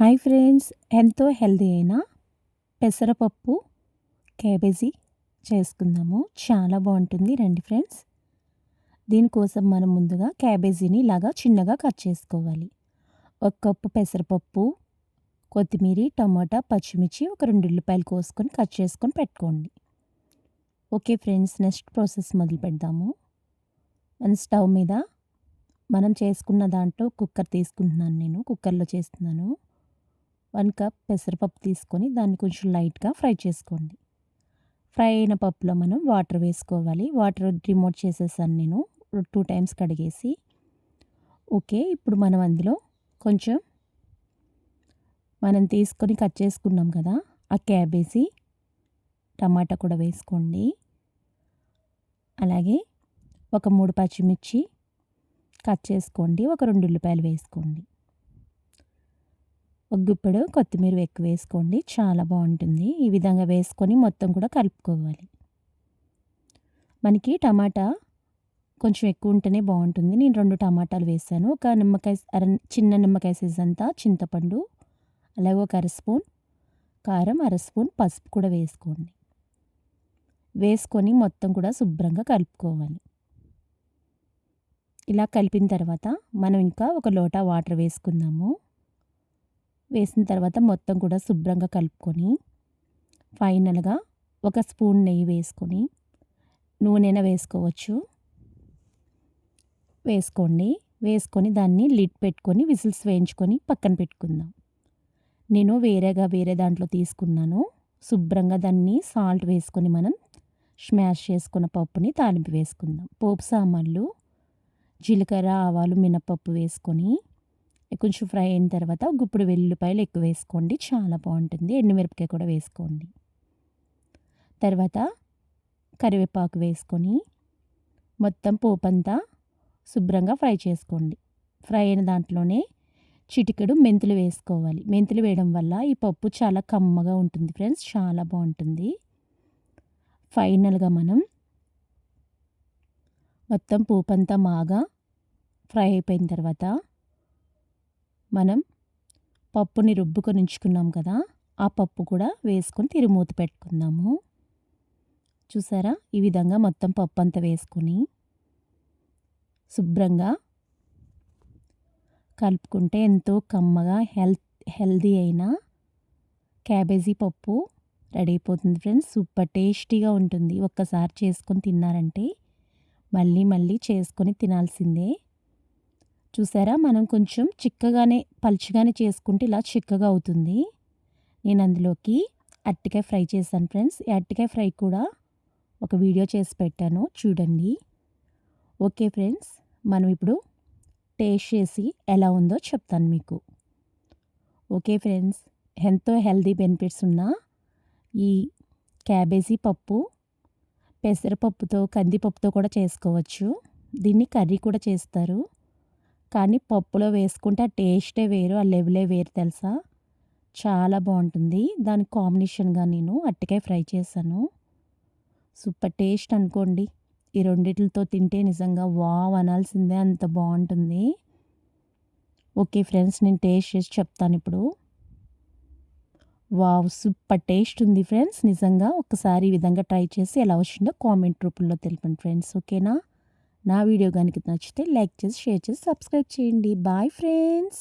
Hi friends ఎంతో healthy అయిన పెసరపప్పు క్యాబేజీ చేసుకుందాము. చాలా బాగుంటుంది రండి ఫ్రెండ్స్. దీనికోసం మనం ముందుగా క్యాబేజీని ఇలాగా చిన్నగా కట్ చేసుకోవాలి. ఒక కప్పు పెసరపప్పు కొత్తిమీర టమాటా పచ్చిమిర్చి ఒక రెండు ఉల్లిపాయలు కోసుకొని కట్ చేసుకొని పెట్టుకోండి. ఓకే ఫ్రెండ్స్ నెక్స్ట్ ప్రాసెస్ మొదలు పెడదాము. మన స్టవ్ మీద మనం చేసుకున్న దాంట్లో కుక్కర్ తీసుకుంటున్నాను నేను కుక్కర్లో చేస్తున్నాను. వన్ కప్ పెసరపప్పు తీసుకొని దాన్ని కొంచెం లైట్గా ఫ్రై చేసుకోండి. ఫ్రై అయిన పప్పులో మనం వాటర్ వేసుకోవాలి. వాటర్ రిమోట్ చేసేసాను నేను. టూ టైమ్స్ కడిగేసి. ఓకే ఇప్పుడు మనం అందులో కొంచెం మనం తీసుకొని కట్ చేసుకున్నాం కదా ఆ క్యాబేజీ టమాటా కూడా వేసుకోండి. అలాగే ఒక మూడు పచ్చిమిర్చి కట్ చేసుకోండి. ఒక రెండు ఉల్లిపాయలు వేసుకోండి. ఒక గుప్పెడు కొత్తిమీర ఎక్కువ వేసుకోండి. చాలా బాగుంటుంది. ఈ విధంగా వేసుకొని మొత్తం కూడా కలుపుకోవాలి. మనకి టమాటా కొంచెం ఎక్కువ ఉంటేనే బాగుంటుంది. నేను రెండు టమాటాలు వేసాను. ఒక నిమ్మకాయ అర చిన్న నిమ్మకాయ సైజ్ అంతా చింతపండు అలాగే ఒక అర స్పూన్ కారం అర స్పూన్ పసుపు కూడా వేసుకోండి. వేసుకొని మొత్తం కూడా శుభ్రంగా కలుపుకోవాలి. ఇలా కలిపిన తర్వాత మనం ఇంకా ఒక లోటా వాటర్ వేసుకుందాము. వేసిన తర్వాత మొత్తం కూడా శుభ్రంగా కలుపుకొని ఫైనల్గా ఒక స్పూన్ నెయ్యి వేసుకొని నూనెన వేసుకోవచ్చు. వేసుకోండి. వేసుకొని దాన్ని లిడ్ పెట్టుకొని విజిల్స్ వేయించుకొని పక్కన పెట్టుకుందాం. నేను వేరేగా వేరే దాంట్లో తీసుకున్నాను. శుభ్రంగా దాన్ని సాల్ట్ వేసుకొని మనం స్మాష్ చేసుకున్న పప్పుని తాలింపు వేసుకుందాం. పోపు సామాన్లు జీలకర్ర ఆవాలు మినపప్పు వేసుకొని కొంచెం ఫ్రై అయిన తర్వాత గుప్పుడు వెల్లుల్లిపాయలు ఎక్కువ వేసుకోండి. చాలా బాగుంటుంది. ఎండుమిరపకాయ కూడా వేసుకోండి. తర్వాత కరివేపాకు వేసుకొని మొత్తం పోపంతా శుభ్రంగా ఫ్రై చేసుకోండి. ఫ్రై అయిన దాంట్లోనే చిటికెడు మెంతులు వేసుకోవాలి. మెంతులు వేయడం వల్ల ఈ పప్పు చాలా కమ్మగా ఉంటుంది ఫ్రెండ్స్. చాలా బాగుంటుంది. ఫైనల్గా మనం మొత్తం పోపంతా బాగా ఫ్రై అయిపోయిన తర్వాత మనం పప్పుని రుబ్బుకొని ఉంచుకున్నాం కదా ఆ పప్పు కూడా వేసుకొని తిరుమూత పెట్టుకుందాము. చూసారా? ఈ విధంగా మొత్తం పప్పు అంతా వేసుకొని శుభ్రంగా కలుపుకుంటే ఎంతో కమ్మగా హెల్త్ హెల్దీ అయిన క్యాబేజీ పప్పు రెడీ అయిపోతుంది ఫ్రెండ్స్. సూపర్ టేస్టీగా ఉంటుంది. ఒక్కసారి చేసుకొని తిన్నారంటే మళ్ళీ మళ్ళీ చేసుకొని తినాల్సిందే. చూసారా? మనం కొంచెం చిక్కగానే పలుచగానే చేసుకుంటే ఇలా చిక్కగా అవుతుంది. నేను అందులోకి అరటికాయ ఫ్రై చేశాను ఫ్రెండ్స్. ఈ అట్టికాయ ఫ్రై కూడా ఒక వీడియో చేసి పెట్టాను. చూడండి. ఓకే ఫ్రెండ్స్ మనం ఇప్పుడు టేస్ట్ చేసి ఎలా ఉందో చెప్తాను మీకు. ఓకే ఫ్రెండ్స్ ఎంతో హెల్దీ బెనిఫిట్స్ ఉన్న ఈ క్యాబేజీ పప్పు పెసరపప్పుతో కందిపప్పుతో కూడా చేసుకోవచ్చు. దీన్ని కర్రీ కూడా చేస్తారు. కానీ పప్పులో వేసుకుంటే ఆ టేస్టే వేరు ఆ లెవెలే వేరు తెలుసా? చాలా బాగుంటుంది. దాని కాంబినేషన్గా నేను అట్టికాయ ఫ్రై చేశాను. సూపర్ టేస్ట్ అనుకోండి. ఈ రెండిటితో తింటే నిజంగా వావ్ అనాల్సిందే అంత బాగుంటుంది. ఓకే ఫ్రెండ్స్ నేను టేస్ట్ చేసి చెప్తాను ఇప్పుడు. వావ్ సూపర్ టేస్ట్ ఉంది ఫ్రెండ్స్. నిజంగా ఒకసారి ఈ విధంగా ట్రై చేసి ఎలా వచ్చిందో కామెంట్ రూపంలో తెలిపండి ఫ్రెండ్స్ ఓకేనా? నా వీడియో కనుక నచ్చితే లైక్ చేసి షేర్ చేసి సబ్స్క్రైబ్ చేయండి. Bye friends.